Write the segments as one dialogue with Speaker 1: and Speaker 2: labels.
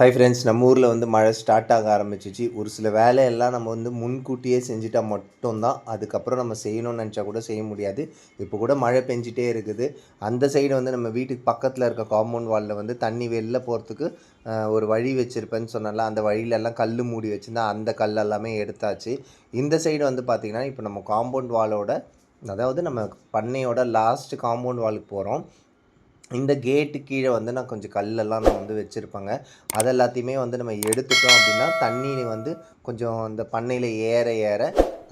Speaker 1: Hi friends நம்ம ஊரில் வந்து மழை ஸ்டார்ட் ஆக ஆரம்பிச்சிச்சு. ஒரு சில வேலையெல்லாம் நம்ம வந்து முன்கூட்டியே செஞ்சுட்டா மட்டும்தான். அதுக்கப்புறம் நம்ம செய்யணும்னு நினச்சா கூட செய்ய முடியாது. இப்போ கூட மழை பெஞ்சிட்டே இருக்குது. அந்த சைடு வந்து நம்ம வீட்டுக்கு பக்கத்தில் இருக்க காம்பவுண்ட் வாலில் வந்து தண்ணி வெளில போகிறதுக்கு ஒரு வழி வச்சுருப்பேன்னு சொன்னால அந்த வழியிலெல்லாம் கல் மூடி வச்சுருந்தா அந்த கல் எல்லாமே எடுத்தாச்சு. இந்த சைடு வந்து பார்த்திங்கன்னா இப்போ நம்ம காம்பவுண்ட் வாலோட அதாவது நம்ம பண்ணையோட லாஸ்ட் காம்பவுண்ட் வாலுக்கு போகிறோம் இந்த கேட்டு கீழே வந்து நான் கொஞ்சம் கல்லெல்லாம் நான் வந்து வச்சுருப்பேங்க. அது எல்லாத்தையுமே வந்து நம்ம எடுத்துட்டோம் அப்படின்னா தண்ணி வந்து கொஞ்சம் அந்த பண்ணையில் ஏற ஏற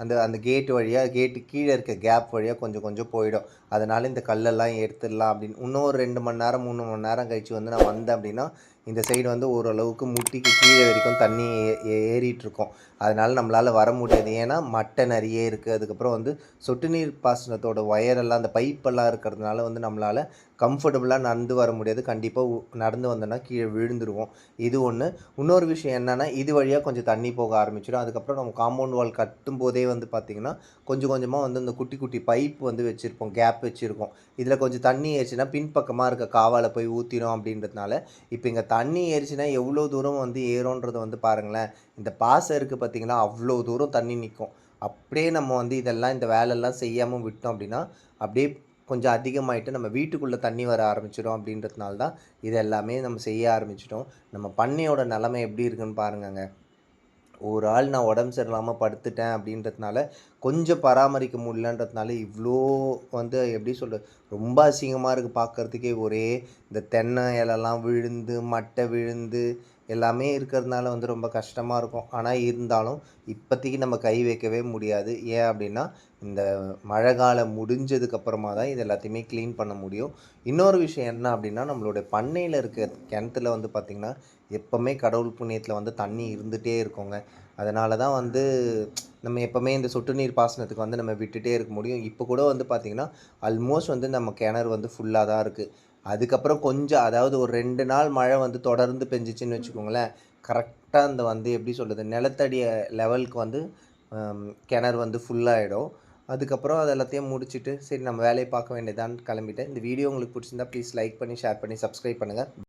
Speaker 1: அந்த அந்த கேட்டு வழியாக கேட்டு கீழே இருக்க கேப் வழியாக கொஞ்சம் கொஞ்சம் போயிடும். அதனால் இந்த கல்லெல்லாம் எடுத்துடலாம் அப்படின்னு. இன்னும் ஒரு ரெண்டு மணி நேரம் மூணு மணி நேரம் கழித்து வந்து நான் வந்தேன் அப்படின்னா இந்த சைடு வந்து ஓரளவுக்கு முட்டிக்கு கீழே வரைக்கும் தண்ணி ஏறிட்டுருக்கோம். அதனால் நம்மளால் வர முடியாது. ஏன்னா மட்டை நிறைய இருக்குது அதுக்கப்புறம் வந்து சொட்டு நீர் பாசனத்தோட ஒயரெல்லாம் அந்த பைப்பெல்லாம் இருக்கிறதுனால வந்து நம்மளால் கம்ஃபர்டபுளாக நடந்து வர முடியாது. கண்டிப்பாக நடந்து வந்தோன்னா கீழே விழுந்துருவோம். இது ஒன்று இன்னொரு விஷயம் என்னென்னா இது வழியாக கொஞ்சம் தண்ணி போக ஆரம்பிச்சிடும். அதுக்கப்புறம் நம்ம காம்பவுண்ட் வால் கட்டும் போதே வந்து பார்த்திங்கன்னா கொஞ்சம் கொஞ்சமாக வந்து இந்த குட்டி குட்டி பைப் வந்து வச்சுருப்போம். கேப் வச்சுருக்கோம். இதில் கொஞ்சம் தண்ணி ஏறிச்சுன்னா பின்பக்கமாக இருக்க காவால் போய் ஊற்றிடும் அப்படின்றதுனால இப்போ இங்கே தண்ணி ஏறிச்சுன்னா எவ்வளோ தூரம் வந்து ஏறும்ன்றதை வந்து பாருங்களேன். இந்த பாசை இருக்குது பார்த்திங்கன்னா அவ்வளோ தூரம் தண்ணி நிற்கும் அப்படியே நம்ம வந்து இதெல்லாம் இந்த வேலையெல்லாம் செய்யாமல் விட்டோம் அப்படின்னா அப்படியே கொஞ்சம் அதிகமாகிட்டு நம்ம வீட்டுக்குள்ளே தண்ணி வர ஆரம்பிச்சிடும் அப்படின்றதுனால தான் இது எல்லாமே நம்ம செய்ய ஆரம்பிச்சிட்டோம். நம்ம பண்ணையோட நிலமை எப்படி இருக்குன்னு பாருங்கங்க. ஒரு ஆள் நான் உடம்பு சரியில்லாமல் படுத்துட்டேன் அப்படின்றதுனால கொஞ்சம் பராமரிக்க முடியலன்றதுனால இவ்வளோ வந்து எப்படி சொல்கிறது ரொம்ப அசிங்கமாக இருக்குது பார்க்குறதுக்கே ஒரே இந்த தென்னை இலெல்லாம் விழுந்து மட்டை விழுந்து எல்லாமே இருக்கிறதுனால வந்து ரொம்ப கஷ்டமாக இருக்கும். ஆனால் இருந்தாலும் இப்போதைக்கு நம்ம கை வைக்கவே முடியாது. ஏன் அப்படின்னா இந்த மழை காலம் முடிஞ்சதுக்கப்புறமா தான் இது எல்லாத்தையுமே க்ளீன் பண்ண முடியும். இன்னொரு விஷயம் என்ன அப்படின்னா நம்மளுடைய பண்ணையில் இருக்க கிணத்துல வந்து பார்த்திங்கன்னா எப்போவுமே கடவுள் புண்ணியத்தில் வந்து தண்ணி இருந்துகிட்டே இருக்குங்க. அதனால தான் வந்து நம்ம எப்போவுமே இந்த சொட்டு நீர் பாசனத்துக்கு வந்து நம்ம விட்டுகிட்டே இருக்க முடியும். இப்போ கூட வந்து பார்த்திங்கன்னா ஆல்மோஸ்ட் வந்து நம்ம கிணறு வந்து ஃபுல்லாக தான் இருக்குது அதுக்கப்புறம் கொஞ்சம் அதாவது ஒரு ரெண்டு நாள் மழை வந்து தொடர்ந்து பெஞ்சிச்சின்னு வச்சுக்கோங்களேன் கரெக்டாக அந்த வந்து எப்படி சொல்கிறது நிலத்தடிய லெவலுக்கு வந்து கிணறு வந்து ஃபுல்லாகிடும் அதுக்கப்புறம் அது எல்லாத்தையும் முடிச்சுட்டு சரி நம்ம வேலையை பார்க்க வேண்டியதான்னு கிளம்பிட்டேன். இந்த வீடியோ உங்களுக்கு பிடிச்சிருந்தா ப்ளீஸ் லைக் பண்ணி ஷேர் பண்ணி சப்ஸ்கிரைப் பண்ணுங்கள்